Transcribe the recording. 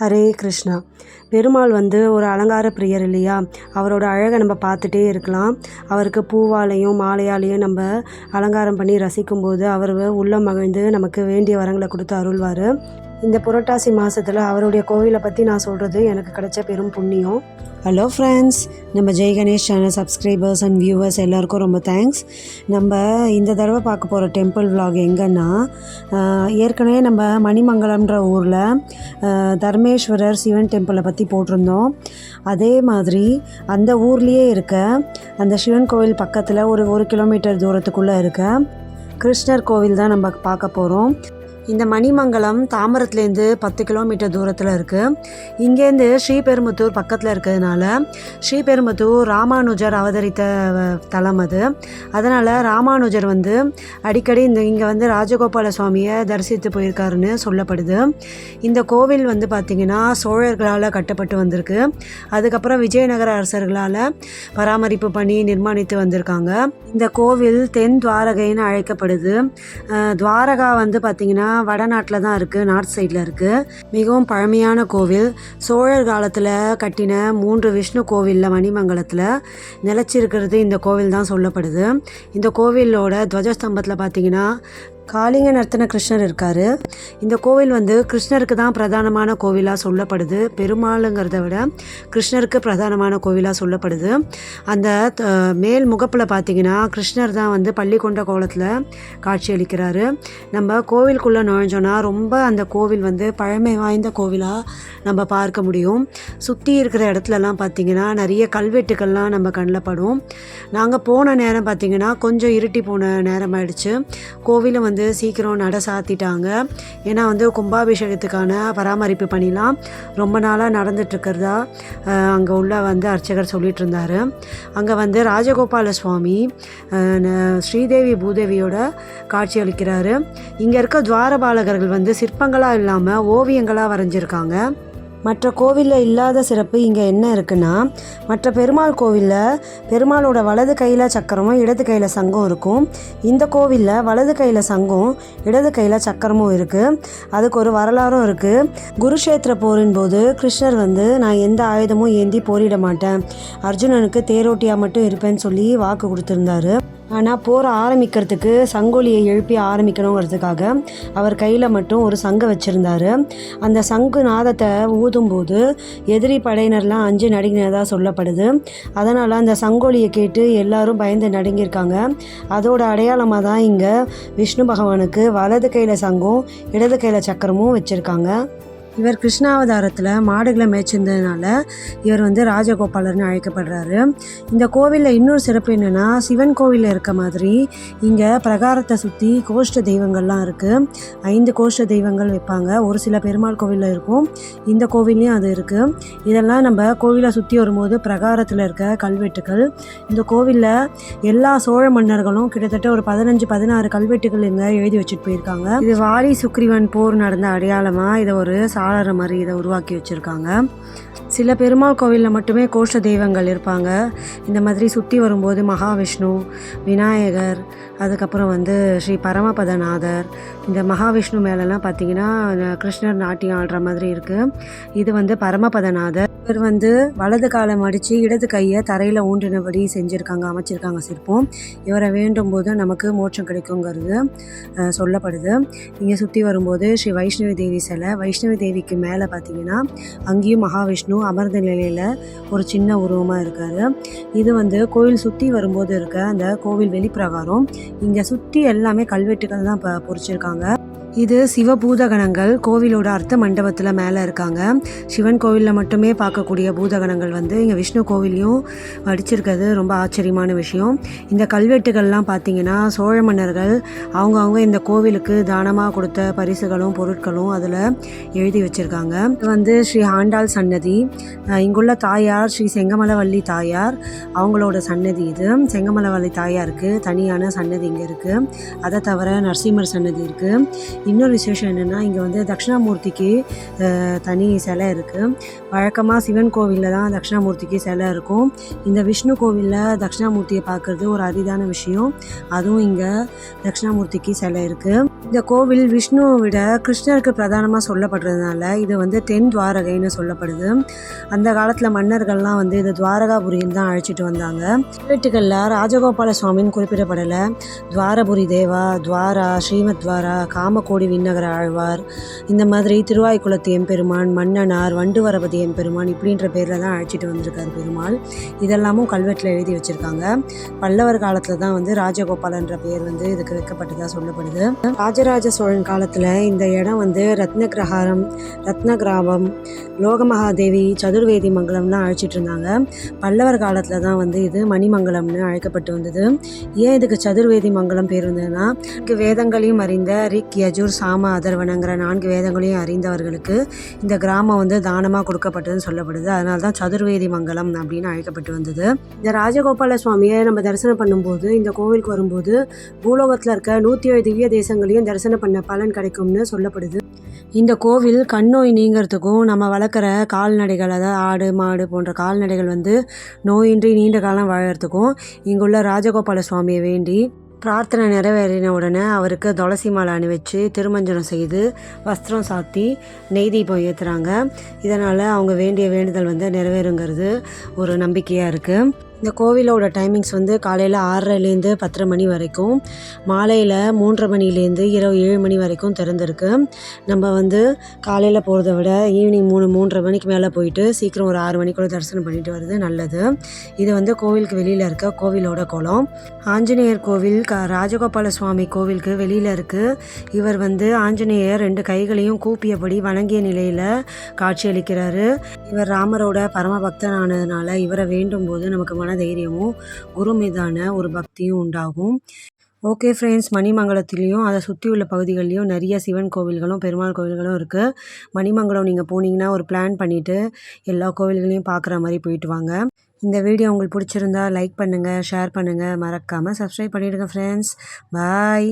ஹரே கிருஷ்ணா. பெருமாள் வந்து ஒரு அலங்கார பிரியர் இல்லையா? அவரோட அழகை நம்ம பார்த்துட்டே இருக்கலாம். அவருக்கு பூவாலையும் மாலையாலையும் நம்ம அலங்காரம் பண்ணி ரசிக்கும்போது அவர் உள்ளம் மகிழ்ந்து நமக்கு வேண்டிய வரங்களை கொடுத்து அருள்வார். இந்த புரட்டாசி மாதத்தில் அவருடைய கோவிலை பற்றி நான் சொல்கிறது எனக்கு கிடைச்ச பெரும் புண்ணியம். ஹலோ ஃப்ரெண்ட்ஸ் நம்ம Jai Ganesh channel subscribers and viewers எல்லாருக்கும் ரொம்ப தேங்க்ஸ் நம்ம இந்த தடவை பார்க்க போகிற டெம்பிள் விலாக் எங்கன்னா ஏற்கனவே நம்ம மணிமங்கலம்ன்ற ஊரில் தர்மேஸ்வரர் சிவன் டெம்பிளை பற்றி போட்டிருந்தோம். அதே மாதிரி அந்த ஊர்லேயே இருக்க அந்த சிவன் கோவில் பக்கத்தில் ஒரு ஒரு கிலோமீட்டர் தூரத்துக்குள்ளே இருக்க கிருஷ்ணர் கோவில் தான் நம்ம பார்க்க போகிறோம் இந்த மணிமங்கலம் தாம்பரத்துலேருந்து பத்து கிலோமீட்டர் தூரத்தில் இருக்குது இங்கேருந்து ஸ்ரீபெரும்புத்தூர் பக்கத்தில் இருக்கிறதுனால ஸ்ரீபெரும்புத்தூர் ராமானுஜர் அவதரித்த தலம் அது. அதனால் ராமானுஜர் வந்து அடிக்கடி இந்த இங்கே வந்து ராஜகோபால சுவாமியை தரிசித்து போயிருக்காருன்னு சொல்லப்படுது. இந்த கோவில் வந்து பார்த்திங்கன்னா சோழர்களால் கட்டப்பட்டு வந்திருக்கு. அதுக்கப்புறம் விஜயநகர அரசர்களால் பராமரிப்பு பண்ணி நிர்மாணித்து வந்திருக்காங்க. இந்த கோவில் தென் துவாரகைன்னு அழைக்கப்படுது. துவாரகா வந்து பார்த்திங்கன்னா வடநாட்டில் தான் இருக்குது நார்த் சைடில் இருக்குது மிகவும் பழமையான கோவில். சோழர் காலத்தில் கட்டின மூன்று விஷ்ணு கோவிலில் மணிமங்கலத்தில் நிலச்சிருக்கிறது இந்த கோவில் தான் சொல்லப்படுது. இந்த கோவிலோட துவஜஸ்தம்பத்தில் பார்த்தீங்கன்னா காளிங்க நர்த்தன கிருஷ்ணர் இருக்கார். இந்த கோவில் வந்து கிருஷ்ணருக்கு தான் பிரதானமான கோவிலாக சொல்லப்படுது. பெருமாளுங்கிறத விட கிருஷ்ணருக்கு பிரதானமான கோவிலாக சொல்லப்படுது. அந்த த- மேல் முகப்பில் பார்த்தீங்கன்னா கிருஷ்ணர் தான் வந்து பள்ளி கொண்ட கோலத்தில் காட்சியளிக்கிறாரு நம்ம கோவிலுக்குள்ளே நுழைஞ்சோன்னா ரொம்ப அந்த கோவில் வந்து பழமை வாய்ந்த கோவிலாக நம்ம பார்க்க முடியும். சுற்றி இருக்கிற இடத்துலலாம் பார்த்தீங்கன்னா நிறைய கல்வெட்டுக்கள்லாம் நம்ம கண்ணில் படும். நாங்கள் போன நேரம் பார்த்தீங்கன்னா கொஞ்சம் இருட்டி போன நேரம் ஆயிடுச்சு. கோவிலை வந்து வந்து சீக்கிரம் நட சாத்திட்டாங்க. ஏன்னா வந்து கும்பாபிஷேகத்துக்கான பராமரிப்பு பண்ணிலாம் ரொம்ப நாளாக நடந்துட்டுருக்கிறதா அங்கே உள்ள வந்து அர்ச்சகர் சொல்லிட்டு இருந்தார் அங்கே வந்து ராஜகோபால சுவாமி ஸ்ரீதேவி பூதேவியோட காட்சி அளிக்கிறாரு. இங்கே இருக்க துவாரபாலகர்கள் வந்து சிற்பங்களாக இல்லாமல் ஓவியங்களாக வரைஞ்சிருக்காங்க. மற்ற கோவிலில் இல்லாத சிறப்பு இங்கே என்ன இருக்குன்னா மற்ற பெருமாள் கோவிலில் பெருமாளோட வலது கையில் சக்கரமும் இடது கையில் சங்கம் இருக்கும். இந்த கோவிலில் வலது கையில் சங்கம் இடது கையில் சக்கரமும் இருக்குது அதுக்கு ஒரு வரலாறும் இருக்குது குருஷேத்திர போரின் போது கிருஷ்ணர் வந்து நான் எந்த ஆயுதமும் ஏந்தி போரிட மாட்டேன். அர்ஜுனனுக்கு தேரோட்டியாக மட்டும் இருப்பேன்னு சொல்லி வாக்கு கொடுத்துருந்தாரு. ஆனால் போர் ஆரம்பிக்கிறதுக்கு சங்கோலியை எழுப்பி ஆரம்பிக்கணுங்கிறதுக்காக அவர் கையில் மட்டும் ஒரு சங்கு வச்சுருந்தாரு. அந்த சங்கு நாதத்தை ஊதும்போது எதிரி படையினர்லாம் அஞ்சு நடுங்கினதாக சொல்லப்படுது. அதனால் அந்த சங்கோலியை கேட்டு எல்லாரும் பயந்து நடுங்கியிருக்காங்க. அதோட அடையாளமாக தான் இங்கே விஷ்ணு பகவானுக்கு வலது கையில் சங்கும் இடது கையில் சக்கரமும் வச்சுருக்காங்க. இவர் கிருஷ்ணாவதாரத்தில் மாடுகளை மேய்ச்சிருந்ததுனால இவர் வந்து ராஜகோபாலர்னு அழைக்கப்படுறாரு. இந்த கோவிலில் இன்னொரு சிறப்பு என்னென்னா சிவன் கோவிலில் இருக்க மாதிரி இங்கே பிரகாரத்தை சுற்றி கோஷ்ட தெய்வங்கள்லாம் இருக்குது ஐந்து கோஷ்ட தெய்வங்கள் வைப்பாங்க. ஒரு சில பெருமாள் கோவிலில் இருக்கும். இந்த கோவில்லையும் அது இருக்குது இதெல்லாம் நம்ம கோவிலை சுற்றி வரும்போது பிரகாரத்தில் இருக்க கல்வெட்டுகள். இந்த கோவிலில் எல்லா சோழ மன்னர்களும் கிட்டத்தட்ட ஒரு பதினஞ்சு பதினாறு கல்வெட்டுகள் இங்கே எழுதி வச்சுட்டு போயிருக்காங்க. இது வாலி சுக்ரீவன் போர் நடந்த அடையாளமாக இதை ஒரு சா ஆளற மாதிரி இதை உருவாக்கி வச்சுருக்காங்க. சில பெருமாள் கோவிலில் மட்டுமே கோஷ தெய்வங்கள் இருப்பாங்க. இந்த மாதிரி சுற்றி வரும்போது மகாவிஷ்ணு விநாயகர் அதுக்கப்புறம் வந்து ஸ்ரீ பரமபதநாதர் இந்த மகாவிஷ்ணு மேலெல்லாம் பார்த்தீங்கன்னா கிருஷ்ணர் நாட்டியம் ஆடுற மாதிரி இருக்குது இது வந்து பரமபதநாதர். இவர் வந்து வலது காலை மடித்து இடது கையை தரையில் ஊன்றினபடி செஞ்சுருக்காங்க அமைச்சிருக்காங்க சிற்பம். இவரை வேண்டும் போது நமக்கு மோட்சம் கிடைக்குங்கிறது சொல்லப்படுது. இங்கே சுற்றி வரும்போது ஸ்ரீ வைஷ்ணவி தேவி சிலை. வைஷ்ணவி தேவிக்கு மேலே பார்த்தீங்கன்னா அங்கேயும் மகாவிஷ்ணு அமர்ந்த நிலையில் ஒரு சின்ன உருவமாக இருக்கார். இது வந்து கோயில் சுற்றி வரும்போது இருக்க அந்த கோவில் வெளிப்பிரகாரம். இங்கே சுற்றி எல்லாமே கல்வெட்டுகள் தான் இப்போ பொறிச்சிருக்காங்க. இது சிவபூதகணங்கள். கோவிலோட அர்த்த மண்டபத்தில் மேலே இருக்காங்க. சிவன் கோவிலில் மட்டுமே பார்க்கக்கூடிய பூதகணங்கள் வந்து இங்கே விஷ்ணு கோவிலையும் வடிச்சிருக்கிறது. ரொம்ப ஆச்சரியமான விஷயம். இந்த கல்வெட்டுகள்லாம் பார்த்தீங்கன்னா சோழ மன்னர்கள் அவங்கவுங்க இந்த கோவிலுக்கு தானமாக கொடுத்த பரிசுகளும் பொருட்களும் அதில் எழுதி வச்சுருக்காங்க. இது வந்து ஸ்ரீ ஆண்டாள் சன்னதி. இங்குள்ள தாயார் ஸ்ரீ செங்கமலவள்ளி தாயார் அவங்களோட சன்னதி இது. செங்கமலவல்லி தாயாருக்கு தனியான சன்னதி இங்கே இருக்குது அதை தவிர நரசிம்மர் சன்னதி இருக்குது இன்னொரு விசேஷம் என்னென்னா இங்கே வந்து தட்சிணாமூர்த்திக்கு தனி சிலை இருக்குது வழக்கமாக சிவன் கோவிலில் தான் தட்சிணாமூர்த்திக்கு சிலை இருக்கும். இந்த விஷ்ணு கோவிலில் தட்சிணாமூர்த்தியை பார்க்குறது ஒரு அரிதான விஷயம். அதுவும் இங்கே தட்சிணாமூர்த்திக்கு சிலை இருக்குது இந்த கோவில் விஷ்ணுவை விட கிருஷ்ணருக்கு பிரதானமாக சொல்லப்படுறதுனால இது வந்து தென் துவாரகைன்னு சொல்லப்படுது. அந்த காலத்தில் மன்னர்கள்லாம் வந்து இது துவாரகாபுரின்னு தான் அழைச்சிட்டு வந்தாங்க. வீட்டுகளில் ராஜகோபால சுவாமின்னு குறிப்பிடப்படலை. துவாரபுரி தேவா துவாரா ஸ்ரீமத் துவாரா கோடி விண்ணகர ஆழ்வார். இந்த மாதிரி திருவாய்க்குளத்து எம்பெருமான் மன்னனார் வண்டுவரபதி எம்பெருமான் இப்படின்ற பேரில் தான் அழைச்சிட்டு வந்திருக்காரு பெருமாள். இதெல்லாமும் கல்வெட்டில் எழுதி வச்சுருக்காங்க. பல்லவர் காலத்தில் தான் வந்து ராஜகோபாலன்ற பேர் வந்து இதுக்கு வைக்கப்பட்டதாக சொல்லப்படுது. ராஜராஜ சோழன் காலத்தில் இந்த இடம் வந்து ரத்ன கிரகாரம் ரத்ன கிராமம் லோகமகாதேவி சதுர்வேதி மங்கலம்னு அழைச்சிட்டு இருந்தாங்க. பல்லவர் காலத்தில் தான் வந்து இது மணிமங்கலம்னு அழைக்கப்பட்டு வந்தது. ஏன் இதுக்கு சதுர்வேதி மங்கலம் பேர் வந்ததுன்னா வேதங்களையும் அறிந்த ரிக் யஜு யஜுர் சாம அதர்வனங்கிற நான்கு வேதங்களையும் அறிந்தவர்களுக்கு இந்த கிராமம் வந்து தானமாக கொடுக்கப்பட்டதுன்னு சொல்லப்படுது. அதனால தான் சதுர்வேதி மங்கலம் அப்படின்னு அழைக்கப்பட்டு வந்தது. இந்த ராஜகோபால சுவாமியை நம்ம தரிசனம் பண்ணும்போது இந்த கோவிலுக்கு வரும்போது பூலோகத்தில் இருக்க நூற்றி ஏழு திவ்ய தேசங்களையும் தரிசனம் பண்ண பலன் கிடைக்கும்னு சொல்லப்படுது. இந்த கோவில் கண்ணோய் நீங்கிறதுக்கும் நம்ம வளர்க்குற கால்நடைகள் அதாவது ஆடு மாடு போன்ற கால்நடைகள் வந்து நோயின்றி நீண்ட காலம் வாழறதுக்கும் இங்குள்ள ராஜகோபால சுவாமியை வேண்டி பிரார்த்தனை நிறைவேறின உடனே அவருக்கு துளசி மாலை அணிவிச்சு திருமஞ்சனம் செய்து வஸ்திரம் சாத்தி நெய் தீபம் ஏற்றுறாங்க இதனால் அவங்க வேண்டிய வேண்டுதல் வந்து நிறைவேறுங்கிறது ஒரு நம்பிக்கையாக இருக்குது இந்த கோவிலோட டைமிங்ஸ் வந்து காலையில் ஆறரைலேருந்து பத்தரை மணி வரைக்கும் மாலையில் மூன்றரை மணிலேருந்து இரவு ஏழு மணி வரைக்கும் திறந்திருக்கு. நம்ம வந்து காலையில் போகிறத விட ஈவினிங் மூணு மூன்றரை மணிக்கு மேலே போயிட்டு சீக்கிரம் ஒரு ஆறு மணிக்குள்ளே தரிசனம் பண்ணிட்டு வர்றது நல்லது. இது வந்து கோவிலுக்கு வெளியில் இருக்க கோவிலோட குளம். ஆஞ்சநேயர் கோவில் க ராஜகோபால சுவாமி கோவிலுக்கு வெளியில் இருக்குது இவர் வந்து ஆஞ்சநேயர் ரெண்டு கைகளையும் கூப்பியபடி வணங்கிய நிலையில் காட்சியளிக்கிறாரு. இவர் ராமரோட பரம பக்தனானதுனால இவரை வேண்டும் போது நமக்கு மன தைரியமும் குரு மீதான ஒரு பக்தியும் உண்டாகும். ஓகே ஃப்ரெண்ட்ஸ் மணிமங்கலத்துலேயும் அதை சுற்றி உள்ள பகுதிகள்லையும் நிறைய சிவன் கோவில்களும் பெருமாள் கோவில்களும் இருக்குது மணிமங்கலம் நீங்கள் போனீங்கன்னா ஒரு பிளான் பண்ணிவிட்டு எல்லா கோவில்களையும் பார்க்குற மாதிரி போயிட்டு வாங்க. இந்த வீடியோ உங்களுக்கு பிடிச்சிருந்தா லைக் பண்ணுங்கள் ஷேர் பண்ணுங்கள் மறக்காமல் சப்ஸ்கிரைப் பண்ணிவிடுங்க ஃப்ரெண்ட்ஸ் பாய்